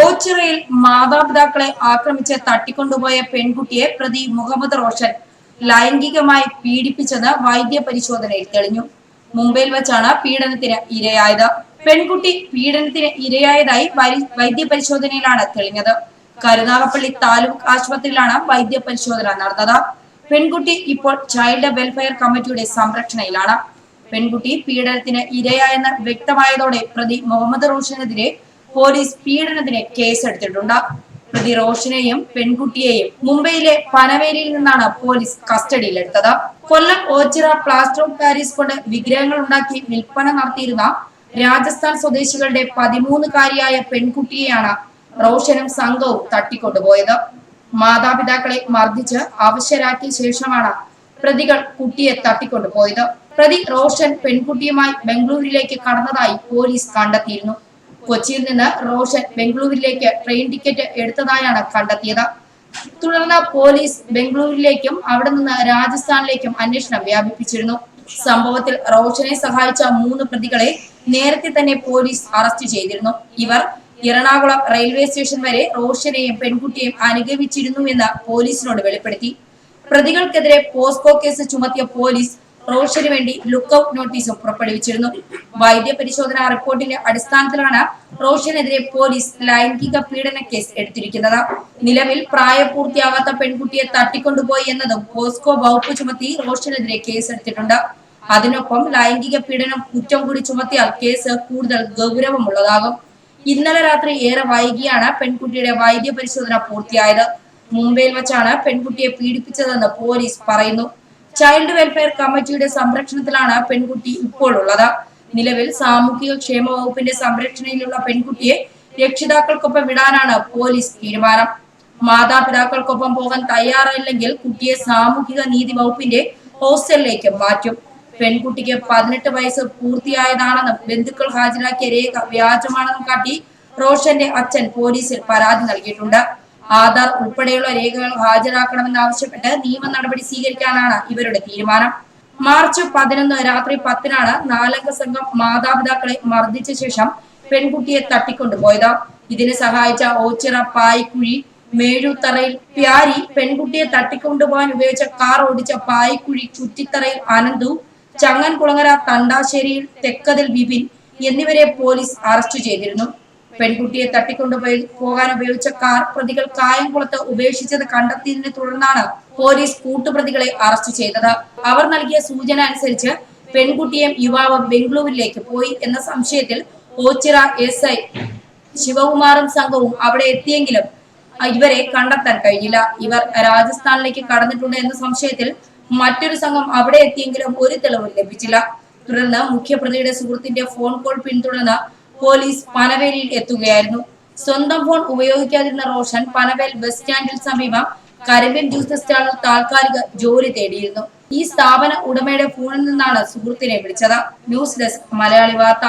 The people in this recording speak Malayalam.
ഓച്ചിറയിൽ മാതാപിതാക്കളെ ആക്രമിച്ച് തട്ടിക്കൊണ്ടുപോയ പെൺകുട്ടിയെ പ്രതി മുഹമ്മദ് റോഷൻ ലൈംഗികമായി പീഡിപ്പിച്ചത് വൈദ്യ പരിശോധനയിൽ തെളിഞ്ഞു. മുംബൈയിൽ വെച്ചാണ് പീഡനത്തിന് ഇരയായത്. പെൺകുട്ടി പീഡനത്തിന് ഇരയായതായി വൈദ്യ പരിശോധനയിലാണ് തെളിഞ്ഞത്. കരുനാഗപ്പള്ളി താലൂക്ക് ആശുപത്രിയിലാണ് വൈദ്യ പരിശോധന നടന്നത്. പെൺകുട്ടി ഇപ്പോൾ ചൈൽഡ് വെൽഫെയർ കമ്മിറ്റിയുടെ സംരക്ഷണയിലാണ്. പെൺകുട്ടി പീഡനത്തിന് ഇരയായെന്ന് വ്യക്തമായതോടെ പ്രതി മുഹമ്മദ് റോഷനെതിരെ പോലീസ് പീഡനത്തിന് കേസെടുത്തിട്ടുണ്ട്. പ്രതി റോഷനെയും പെൺകുട്ടിയെയും മുംബൈയിലെ പനവേലിയിൽ നിന്നാണ് പോലീസ് കസ്റ്റഡിയിലെടുത്തത്. Kollam Ochira plaster of Paris കൊണ്ട് വിഗ്രഹങ്ങൾ ഉണ്ടാക്കി വിൽപ്പന നടത്തിയിരുന്ന രാജസ്ഥാൻ സ്വദേശികളുടെ പതിമൂന്നുകാരിയായ പെൺകുട്ടിയെയാണ് റോഷനും സംഘവും തട്ടിക്കൊണ്ടുപോയത്. മാതാപിതാക്കളെ മർദ്ദിച്ച് അവശരാക്കിയ ശേഷമാണ് പ്രതികൾ കുട്ടിയെ തട്ടിക്കൊണ്ടുപോയത്. പ്രതി റോഷൻ പെൺകുട്ടിയുമായി ബംഗളൂരിലേക്ക് കടന്നതായി പോലീസ് കണ്ടെത്തിയിരുന്നു. കൊച്ചിയിൽ നിന്ന് റോഷൻ ബംഗളൂരിലേക്ക് ട്രെയിൻ ടിക്കറ്റ് എടുത്തതായാണ് കണ്ടെത്തിയത്. തുടർന്ന് പോലീസ് ബംഗളൂരിലേക്കും അവിടെ നിന്ന് രാജസ്ഥാനിലേക്കും അന്വേഷണം വ്യാപിപ്പിച്ചിരുന്നു. സംഭവത്തിൽ റോഷനെ സഹായിച്ച മൂന്ന് പ്രതികളെ നേരത്തെ തന്നെ പോലീസ് അറസ്റ്റ് ചെയ്തിരുന്നു. ഇവർ എറണാകുളം റെയിൽവേ സ്റ്റേഷൻ വരെ റോഷനെയും പെൺകുട്ടിയെയും അനുഗമിച്ചിരുന്നുവെന്ന് പോലീസിനോട് വെളിപ്പെടുത്തി. പ്രതികൾക്കെതിരെ പോസ്കോ കേസ് ചുമത്തിയ പോലീസ് റോഷന് വേണ്ടി ലുക്കൌട്ട് നോട്ടീസും പുറപ്പെടുവിച്ചിരുന്നു. വൈദ്യ പരിശോധനാ റിപ്പോർട്ടിന്റെ അടിസ്ഥാനത്തിലാണ് റോഷനെതിരെ പോലീസ് ലൈംഗിക പീഡന കേസ് എടുത്തിരിക്കുന്നത്. നിലവിൽ പ്രായപൂർത്തിയാകാത്ത പെൺകുട്ടിയെ തട്ടിക്കൊണ്ടുപോയി എന്നതും പോസ്കോ വകുപ്പ് ചുമത്തി റോഷനെതിരെ കേസെടുത്തിട്ടുണ്ട് അതിനൊപ്പം ലൈംഗിക പീഡനം കുറ്റം കൂടി ചുമത്തിയാൽ കേസ് കൂടുതൽ ഗൗരവമുള്ളതാകും. ഇന്നലെ രാത്രി ഏറെ വൈകിയാണ് പെൺകുട്ടിയുടെ വൈദ്യ പരിശോധന പൂർത്തിയായത്. മുംബൈയിൽ വച്ചാണ് പെൺകുട്ടിയെ പീഡിപ്പിച്ചതെന്ന് പോലീസ് പറയുന്നു. ചൈൽഡ് വെൽഫെയർ കമ്മിറ്റിയുടെ സംരക്ഷണത്തിലാണ് പെൺകുട്ടി ഇപ്പോൾ ഉള്ളത് നിലവിൽ സാമൂഹിക ക്ഷേമ വകുപ്പിന്റെ സംരക്ഷണയിലുള്ള പെൺകുട്ടിയെ രക്ഷിതാക്കൾക്കൊപ്പം വിടാനാണ് പോലീസ് തീരുമാനം. മാതാപിതാക്കൾക്കൊപ്പം പോകാൻ തയ്യാറല്ലെങ്കിൽ കുട്ടിയെ സാമൂഹിക നീതി വകുപ്പിന്റെ ഹോസ്റ്റലിലേക്ക് മാറ്റും. പെൺകുട്ടിക്ക് പതിനെട്ട് വയസ്സ് പൂർത്തിയായതാണെന്നും ബന്ധുക്കൾ ഹാജരാക്കിയ രേഖ വ്യാജമാണെന്നും കാട്ടി റോഷന്റെ അച്ഛൻ പോലീസിൽ പരാതി നൽകിയിട്ടുണ്ട്. ആധാർ ഉൾപ്പെടെയുള്ള രേഖകൾ ഹാജരാക്കണമെന്നാവശ്യപ്പെട്ട് നിയമ നടപടി സ്വീകരിക്കാനാണ് ഇവരുടെ തീരുമാനം. മാർച്ച് പതിനൊന്ന് രാത്രി പത്തിനാണ് നാലംഗ സംഘം മാതാപിതാക്കളെ മർദ്ദിച്ച ശേഷം പെൺകുട്ടിയെ തട്ടിക്കൊണ്ടുപോയത്. ഇതിന് സഹായിച്ച ഓച്ചിറ പായ്ക്കുഴി മേഴൂത്തറയിൽ പ്യാരി പെൺകുട്ടിയെ തട്ടിക്കൊണ്ടുപോകാൻ ഉപയോഗിച്ച കാർ ഓടിച്ച പായ്ക്കുഴി ചുറ്റിത്തറയിൽ അനന്തു ചങ്ങൻകുളങ്ങര തണ്ടാശ്ശേരിയിൽ തെക്കതിൽ വിപിൻ എന്നിവരെ പോലീസ് അറസ്റ്റ് ചെയ്തിരുന്നു. പെൺകുട്ടിയെ തട്ടിക്കൊണ്ടുപോയി പോകാൻ ഉപയോഗിച്ച കാർ പ്രതികൾ കായംകുളത്ത് ഉപേക്ഷിച്ചത് കണ്ടെത്തിയതിനെ തുടർന്നാണ് പോലീസ് കൂട്ടുപ്രതികളെ അറസ്റ്റ് ചെയ്തത്. അവർ നൽകിയ സൂചന അനുസരിച്ച് പെൺകുട്ടിയും യുവാവും ബംഗളൂരിലേക്ക് പോയി എന്ന സംശയത്തിൽ ഓച്ചിറ എസ് ഐ ശിവകുമാറും സംഘവും അവിടെ എത്തിയെങ്കിലും ഇവരെ കണ്ടെത്താൻ കഴിഞ്ഞില്ല. ഇവർ രാജസ്ഥാനിലേക്ക് കടന്നിട്ടുണ്ട് എന്ന സംശയത്തിൽ മറ്റൊരു സംഘം അവിടെ എത്തിയെങ്കിലും ഒരു തെളിവും ലഭിച്ചില്ല. തുടർന്ന് മുഖ്യപ്രതിയുടെ സുഹൃത്തിന്റെ ഫോൺ കോൾ പിന്തുടർന്ന് പോലീസ് പനവേലിൽ എത്തുകയായിരുന്നു. സ്വന്തം ഫോൺ ഉപയോഗിക്കാതിരുന്ന റോഷൻ പനവേൽ ബസ് സ്റ്റാൻഡിൽ സമീപം കരിമ്പിൻ ജ്യൂസ് സ്റ്റാളിൽ താൽക്കാലിക ജോലി തേടിയിരുന്നു. ഈ സ്ഥാപന ഉടമയുടെ ഫോണിൽ നിന്നാണ് സുഹൃത്തിനെ വിളിച്ചത്. ന്യൂസ് ഡെസ്ക് മലയാളി വാർത്ത.